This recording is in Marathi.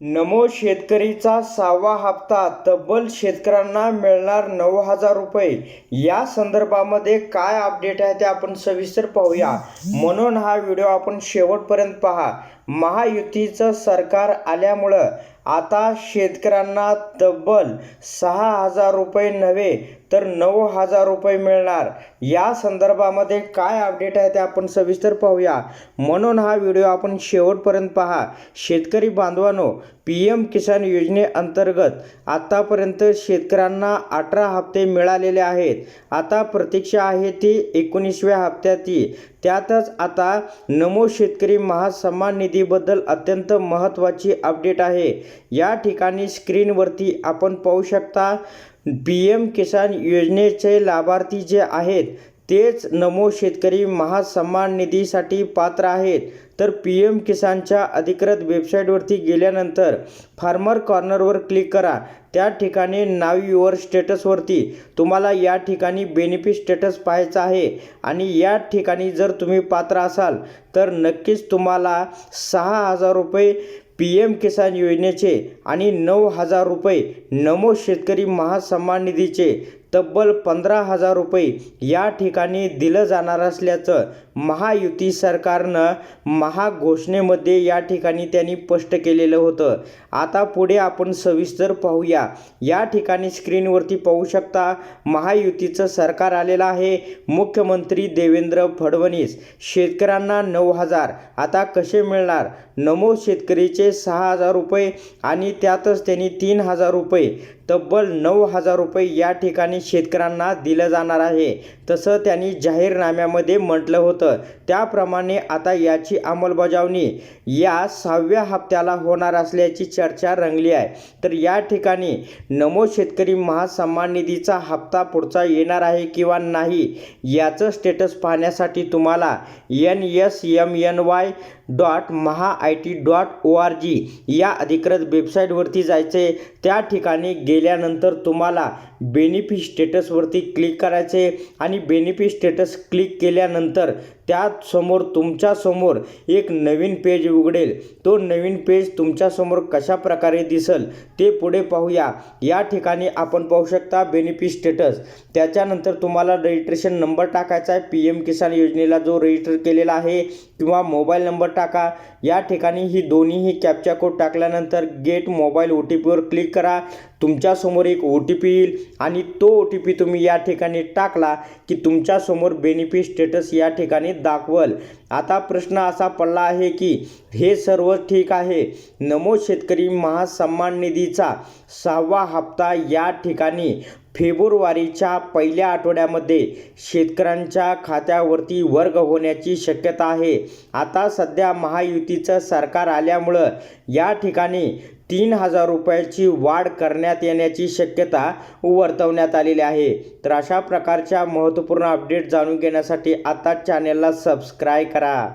नमो शेतकरीचा सहावा हप्ता तब्बल शेतकऱ्यांना मिळणार नऊ हजार रुपये. या संदर्भामध्ये काय अपडेट आहे ते आपण सविस्तर पाहूया. म्हणून हा व्हिडिओ आपण शेवटपर्यंत पहा. महायुतीचं सरकार आल्यामुळं आता शेतकऱ्यांना तब्बल सहा हजार रुपये नव्हे तर नऊ हजार रुपये मिळणार. या संदर्भामध्ये काय अपडेट आहे ते आपण सविस्तर पाहूया. म्हणून हा व्हिडिओ आपण शेवटपर्यंत पहा. शेतकरी बांधवांनो पी एम किसान योजनेअंतर्गत आतापर्यंत शेतकऱ्यांना अठरा हप्ते मिळालेले आहेत. आता प्रतीक्षा आहे ती एकोणीसव्या हप्त्याची. त्यातच आता नमो शेतकरी महासन्मान निधीबद्दल अत्यंत महत्त्वाची अपडेट आहे. या ठिकाणी स्क्रीनवरती आपण पाहू शकता पी एम किसान योजनेचे लाभार्थी जे आहेत तेच नमो शेतकरी महासन्मान निधीसाठी पात्र आहेत. तर पी एम किसानच्या अधिकृत वेबसाईटवरती गेल्यानंतर फार्मर कॉर्नरवर क्लिक करा. त्या ठिकाणी नाव युअर स्टेटसवरती. तुम्हाला या ठिकाणी बेनिफिट स्टेटस पाहायचा आहे आणि या ठिकाणी जर तुम्ही पात्र असाल तर नक्कीच तुम्हाला सहा हजार रुपये पी एम किसान योजनेचे आणि नऊ हजार रुपये नमो शेतकरी महासन्मान निधीचे तब्बल पंधरा हजार रुपये या ठिकाणी दिलं जाणार असल्याचं महायुती सरकारनं महाघोषणेमध्ये या ठिकाणी त्यांनी स्पष्ट केलेलं होतं. आता पुढे आपण सविस्तर पाहूया. या ठिकाणी स्क्रीनवरती पाहू शकता महायुतीचं सरकार आलेलं आहे. मुख्यमंत्री देवेंद्र फडणवीस. शेतकऱ्यांना नऊ हजार. आता कसे मिळणार? नमो शेतकरीचे सहा हजार रुपये आणि त्यातच त्यांनी तीन हजार रुपये. तब्बल नऊ हजार रुपये या ठिकाणी शेतकऱ्यांना दिलं जाणार आहे. तसं त्यांनी जाहीरनाम्यामध्ये म्हटलं होतं. त्याप्रमाणे आता याची अंमलबजावणी या सहाव्या हप्त्याला होणार असल्याची चर्चा रंगली आहे. तर या ठिकाणी नमो शेतकरी महासन्मान निधीचा हप्ता पुढचा येणार आहे किंवा नाही याचं स्टेटस पाहण्यासाठी तुम्हाला N S M N Y dot Maha I T dot O R G या अधिकृत वेबसाईटवरती जायचे त्या ठिकाणी गे गेल्यानंतर तुम्हाला बेनिफिट स्टेटसवरती क्लिक करायचे आणि बेनिफिट स्टेटस क्लिक केल्यानंतर त्यासमोर तुमच्यासमोर एक नवीन पेज उघडेल. तो नवीन पेज तुमच्यासमोर कशा प्रकारे दिसल ते पुढे पाहूया. या ठिकाणी आपण पाहू शकता बेनिफिट स्टेटस. त्याच्यानंतर तुम्हाला रजिस्ट्रेशन नंबर टाकायचा आहे. पी एम किसान योजनेला जो रजिस्टर केलेला आहे किंवा मोबाईल नंबर टाका. या ठिकाणी ही दोन्हीही कॅप्चा कोड टाकल्यानंतर गेट मोबाईल ओ टी पीवर क्लिक करा. तुमच्यासमोर एक ओ टी पी येईल आणि तो ओ टी पी तुम्ही या ठिकाणी टाकला की तुमच्यासमोर बेनिफिट स्टेटस या ठिकाणी दाखवल. आता प्रश्न असा पडला आहे की हे सर्व ठीक आहे. नमो शेतकरी महासन्मान निधीचा सहावा हप्ता या ठिकाणी फेब्रुवारीच्या पहिल्या आठवड्यामध्ये शेतकऱ्यांच्या खात्यावरती वर्ग होण्याची शक्यता आहे. आता सध्या महायुतीचं सरकार आल्यामुळं या ठिकाणी तीन हजार रुपयाची वाढ करण्यात येण्याची शक्यता वर्तवण्यात आलेली आहे. तर अशा प्रकारच्या महत्त्वपूर्ण अपडेट जाणून घेण्यासाठी आता चॅनेलला सबस्क्राईब करा.